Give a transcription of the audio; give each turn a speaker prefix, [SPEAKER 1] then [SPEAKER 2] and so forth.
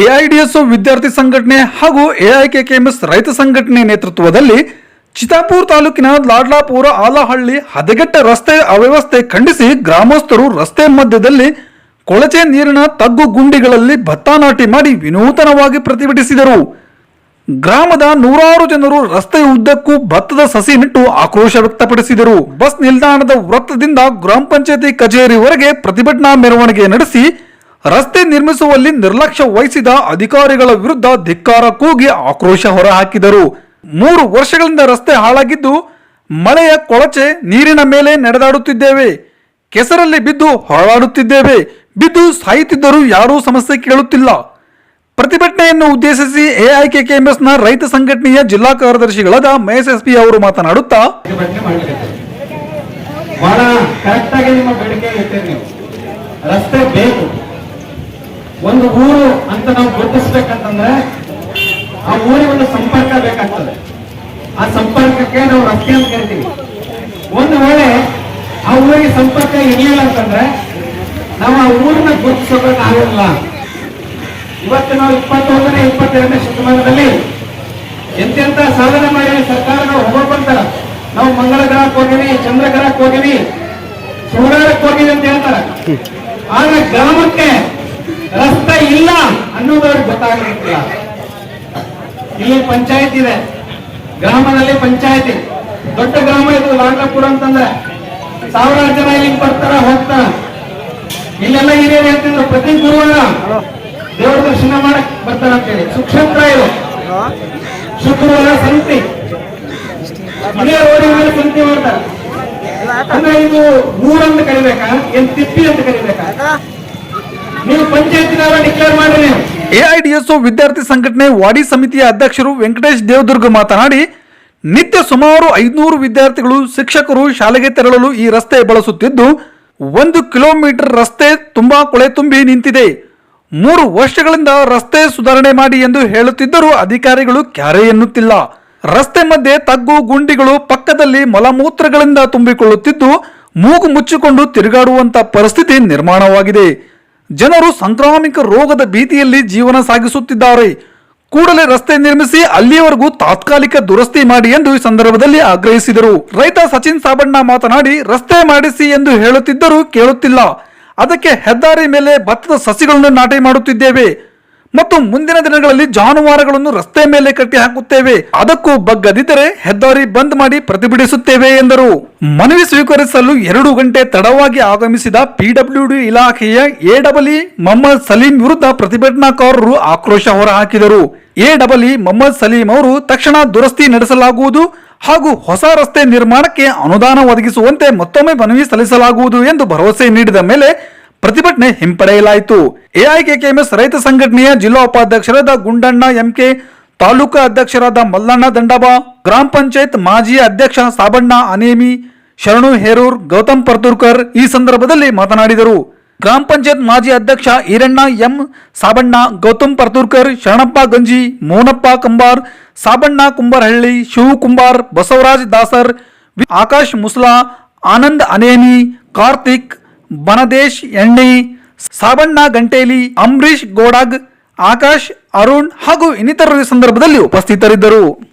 [SPEAKER 1] AIDSO ವಿದ್ಯಾರ್ಥಿ ಸಂಘಟನೆ ಹಾಗೂ ಎಐಕೆಕೆಎಂಎಸ್ ರೈತ ಸಂಘಟನೆ ನೇತೃತ್ವದಲ್ಲಿ ಚಿತಾಪುರ ತಾಲೂಕಿನ ಲಾಡ್ಲಾಪುರ ಆಲಹಳ್ಳಿ ಹದಗೆಟ್ಟ ರಸ್ತೆ ಅವ್ಯವಸ್ಥೆ ಖಂಡಿಸಿ ಗ್ರಾಮಸ್ಥರು ರಸ್ತೆ ಮಧ್ಯದಲ್ಲಿ ಕೊಳಚೆ ನೀರಿನ ತಗ್ಗು ಗುಂಡಿಗಳಲ್ಲಿ ಭತ್ತ ನಾಟಿ ಮಾಡಿ ವಿನೂತನವಾಗಿ ಪ್ರತಿಭಟಿಸಿದರು. ಗ್ರಾಮದ ನೂರಾರು ಜನರು ರಸ್ತೆಯ ಉದ್ದಕ್ಕೂ ಭತ್ತದ ಸಸಿ ನೆಟ್ಟು ಆಕ್ರೋಶ ವ್ಯಕ್ತಪಡಿಸಿದರು. ಬಸ್ ನಿಲ್ದಾಣದ ವೃತ್ತದಿಂದ ಗ್ರಾಮ ಪಂಚಾಯತಿ ಕಚೇರಿವರೆಗೆ ಪ್ರತಿಭಟನಾ ಮೆರವಣಿಗೆ ನಡೆಸಿ ರಸ್ತೆ ನಿರ್ಮಿಸುವಲ್ಲಿ ನಿರ್ಲಕ್ಷ್ಯ ವಹಿಸಿದ ಅಧಿಕಾರಿಗಳ ವಿರುದ್ಧ ಧಿಕ್ಕಾರ ಕೂಗಿ ಆಕ್ರೋಶ ಹೊರಹಾಕಿದರು. ಮೂರು ವರ್ಷಗಳಿಂದ ರಸ್ತೆ ಹಾಳಾಗಿದ್ದು, ಮಳೆಯ ಕೊಳಚೆ ನೀರಿನ ಮೇಲೆ ನಡೆದಾಡುತ್ತಿದ್ದೇವೆ. ಕೆಸರಲ್ಲಿ ಬಿದ್ದು ಹೊರಳಾಡುತ್ತಿದ್ದೇವೆ ಬಿದ್ದು ಸಾಯುತ್ತಿದ್ದರೂ ಯಾರೂ ಸಮಸ್ಯೆ ಕೇಳುತ್ತಿಲ್ಲ. ಪ್ರತಿಭಟನೆಯನ್ನು ಉದ್ದೇಶಿಸಿ ಎಐಕೆಕೆಎಂಎಸ್ನ ರೈತ ಸಂಘಟನೆಯ ಜಿಲ್ಲಾ ಕಾರ್ಯದರ್ಶಿಗಳಾದ ಮಹೇಶ್ ಎಸ್ ಪಿ ಅವರು ಮಾತನಾಡುತ್ತಾ
[SPEAKER 2] ರಸ್ತೆ ಮಾಡಲಿಕ್ಕೆ ಒಂದು ಊರು ಅಂತ ನಾವು ಗುರುತಿಸ್ಬೇಕಂತಂದ್ರೆ ಆ ಊರಿಗೆ ಒಂದು ಸಂಪರ್ಕ ಬೇಕಾಗ್ತದೆ. ಆ ಸಂಪರ್ಕಕ್ಕೆ ನಾವು ರಸ್ತೆ ಅಂತ ಕರಿತೀವಿ. ಒಂದು ವೇಳೆ ಆ ಊರಿಗೆ ಸಂಪರ್ಕ ಇರಲಿಲ್ಲ ಅಂತಂದ್ರೆ ನಾವು ಆ ಊರನ್ನ ಗುರುತಿಸೋಕೆ ಆಗಲ್ಲ ಇವತ್ತು ನಾವು ಇಪ್ಪತ್ತೊಂದನೇ ಇಪ್ಪತ್ತೆರಡನೇ ಶತಮಾನದಲ್ಲಿ ಎಂತೆಂತ ಸಾಧನೆ ಮಾಡಿ ಸರ್ಕಾರಗಳು ಹೊಗಳ್ಕೊಂತಾರ ನಾವು ಮಂಗಳ ಗ್ರಹಕ್ಕೆ ಹೋಗಿವಿ ಚಂದ್ರ ಗ್ರಹಕ್ಕೆ ಹೋಗಿವಿ ಸೂರ್ಯಕ್ಕೆ ಹೋಗಿವಿ ಅಂತ ಹೇಳ್ತಾರೆ. ಆದ್ರೆ ಗ್ರಾಮಕ್ಕೆ ರಸ್ತೆ ಇಲ್ಲ ಅನ್ನೋದವ್ರಿಗೆ ಗೊತ್ತಾಗಿರುತ್ತಿಲ್ಲ. ಇಲ್ಲಿ ಪಂಚಾಯತ್ ಇದೆ. ಗ್ರಾಮದಲ್ಲಿ ಪಂಚಾಯತಿ. ದೊಡ್ಡ ಗ್ರಾಮ ಇದು ಲಾಂಗಪುರ ಅಂತಂದ್ರೆ ಸಾವಿರಾರು ಜನ ಇಲ್ಲಿಗೆ ಬರ್ತಾರ, ಹೋಗ್ತಾರ. ಇಲ್ಲೆಲ್ಲ ಹಿರಿಯರು ಹೇಳ್ತಿದ್ರು, ಪ್ರತಿ ಗುರುವಾರ ದೇವರ ದರ್ಶನ ಮಾಡಕ್ ಬರ್ತಾರ ಅಂತೇಳಿ. ಇದು. ಶುಕ್ರವಾರ ಸಂತಿ. ಮನೆಯ ರೋಡಿನ ಮೇಲೆ ಸಂತಿ ಮಾಡ್ತಾರೆ. ಅಂದ್ರೆ ಇದು ಊರಂತ ಕರಿಬೇಕಾ? ಏನ್ ತಿಪ್ಪಿ ಅಂತ ಕರಿಬೇಕಾ? ಡಿಕ್ಲೇರ್
[SPEAKER 1] ಎಐಡಿಎಸ್ಒ ವಿದ್ಯಾರ್ಥಿ ಸಂಘಟನೆ ವಾಡಿ ಸಮಿತಿಯ ಅಧ್ಯಕ್ಷರು ವೆಂಕಟೇಶ್ ದೇವದುರ್ಗ ಮಾತನಾಡಿ, ನಿತ್ಯ ಸುಮಾರು ಐದುನೂರು ವಿದ್ಯಾರ್ಥಿಗಳು ಶಿಕ್ಷಕರು ಶಾಲೆಗೆ ತೆರಳಲು ಈ ರಸ್ತೆ ಬಳಸುತ್ತಿದ್ದು, ಒಂದು ಕಿಲೋಮೀಟರ್ ರಸ್ತೆ ತುಂಬಾ ಕೊಳೆ ತುಂಬಿ ನಿಂತಿದೆ. ಮೂರು ವರ್ಷಗಳಿಂದ ರಸ್ತೆ ಸುಧಾರಣೆ ಮಾಡಿ ಎಂದು ಹೇಳುತ್ತಿದ್ದರೂ ಅಧಿಕಾರಿಗಳು ಕ್ಯಾರೆ ಎನ್ನುತ್ತಿಲ್ಲ. ರಸ್ತೆ ಮಧ್ಯೆ ತಗ್ಗು ಗುಂಡಿಗಳು ಪಕ್ಕದಲ್ಲಿ ಮಲಮೂತ್ರಗಳಿಂದ ತುಂಬಿಕೊಳ್ಳುತ್ತಿದ್ದು, ಮೂಗು ಮುಚ್ಚಿಕೊಂಡು ತಿರುಗಾಡುವಂತ ಪರಿಸ್ಥಿತಿ ನಿರ್ಮಾಣವಾಗಿದೆ. ಜನರು ಸಾಂಕ್ರಾಮಿಕ ರೋಗದ ಭೀತಿಯಲ್ಲಿ ಜೀವನ ಸಾಗಿಸುತ್ತಿದ್ದಾರೆ. ಕೂಡಲೇ ರಸ್ತೆ ನಿರ್ಮಿಸಿ ಅಲ್ಲಿಯವರೆಗೂ ತಾತ್ಕಾಲಿಕ ದುರಸ್ತಿ ಮಾಡಿ ಎಂದು ಈ ಸಂದರ್ಭದಲ್ಲಿ ಆಗ್ರಹಿಸಿದರು. ರೈತ ಸಚಿನ್ ಸಾಬಣ್ಣ ಮಾತನಾಡಿ, ರಸ್ತೆ ಮಾಡಿಸಿ ಎಂದು ಹೇಳುತ್ತಿದ್ದರೂ ಕೇಳುತ್ತಿಲ್ಲ. ಅದಕ್ಕೆ ಹೆದ್ದಾರಿ ಮೇಲೆ ಭತ್ತದ ಸಸಿಗಳನ್ನು ನಾಟಿ ಮಾಡುತ್ತಿದ್ದೇವೆ. ಮತ್ತು ಮುಂದಿನ ದಿನಗಳಲ್ಲಿ ಜಾನುವಾರುಗಳನ್ನು ರಸ್ತೆ ಮೇಲೆ ಕಟ್ಟಿ ಹಾಕುತ್ತೇವೆ. ಅದಕ್ಕೂ ಬಗ್ಗದಿದ್ದರೆ ಹೆದ್ದಾರಿ ಬಂದ್ ಮಾಡಿ ಪ್ರತಿಭಟಿಸುತ್ತೇವೆ ಎಂದರು. ಮನವಿ ಸ್ವೀಕರಿಸಲು ಎರಡು ಗಂಟೆ ತಡವಾಗಿ ಆಗಮಿಸಿದ ಪಿಡಬ್ಲ್ಯೂಡಿ ಇಲಾಖೆಯ ಎಡಬಲಿ ಮೊಹಮ್ಮದ್ ಸಲೀಂ ವಿರುದ್ಧ ಪ್ರತಿಭಟನಾಕಾರರು ಆಕ್ರೋಶ ಹೊರಹಾಕಿದರು. ಎಡಬಲಿ ಮೊಹಮ್ಮದ್ ಸಲೀಂ ಅವರು ತಕ್ಷಣ ದುರಸ್ತಿ ನಡೆಸಲಾಗುವುದು ಹಾಗೂ ಹೊಸ ರಸ್ತೆ ನಿರ್ಮಾಣಕ್ಕೆ ಅನುದಾನ ಒದಗಿಸುವಂತೆ ಮತ್ತೊಮ್ಮೆ ಮನವಿ ಸಲ್ಲಿಸಲಾಗುವುದು ಎಂದು ಭರವಸೆ ನೀಡಿದ ಮೇಲೆ ಪ್ರತಿಭಟನೆ ಹಿಂಪಡೆಯಲಾಯಿತು. ಎಐಕೆಕೆಎಂಎಸ್ ರೈತ ಸಂಘಟನೆಯ ಜಿಲ್ಲಾ ಉಪಾಧ್ಯಕ್ಷರಾದ ಗುಂಡಣ್ಣ ಎಂಕೆ, ತಾಲೂಕು ಅಧ್ಯಕ್ಷರಾದ ಮಲ್ಲಣ್ಣ ದಂಡಬ, ಗ್ರಾಮ ಪಂಚಾಯತ್ ಮಾಜಿ ಅಧ್ಯಕ್ಷ ಸಾಬಣ್ಣ ಅನೇಮಿ, ಶರಣು ಹೇರೂರ್, ಗೌತಮ್ ಪರ್ತೂರ್ಕರ್ ಈ ಸಂದರ್ಭದಲ್ಲಿ ಮಾತನಾಡಿದರು. ಗ್ರಾಮ ಪಂಚಾಯತ್ ಮಾಜಿ ಅಧ್ಯಕ್ಷ ಈರಣ್ಣ ಎಂ, ಸಾಬಣ್ಣ, ಗೌತಮ್ ಪರ್ತೂರ್ಕರ್ ಶರಣಪ್ಪ ಗಂಜಿ, ಮೋನಪ್ಪ ಕಂಬಾರ್, ಸಾಬಣ್ಣ ಕುಂಬಾರಹಳ್ಳಿ, ಶಿವಕುಂಬಾರ್, ಬಸವರಾಜ್ ದಾಸರ್ ಆಕಾಶ್ ಮುಸ್ಲಾ, ಆನಂದ್ ಅನೇನಿ ಕಾರ್ತಿಕ್ ಬನದೇಶ್ ಎಣ್ಣಿ ಸಾಬಣ್ಣ ಗಂಟೇಲಿ ಅಂಬರೀಶ್ ಗೋಡಾಗ್ ಆಕಾಶ್ ಅರುಣ್ ಹಾಗೂ ಇನ್ನಿತರರ ಸಂದರ್ಭದಲ್ಲಿ ಉಪಸ್ಥಿತರಿದ್ದರು.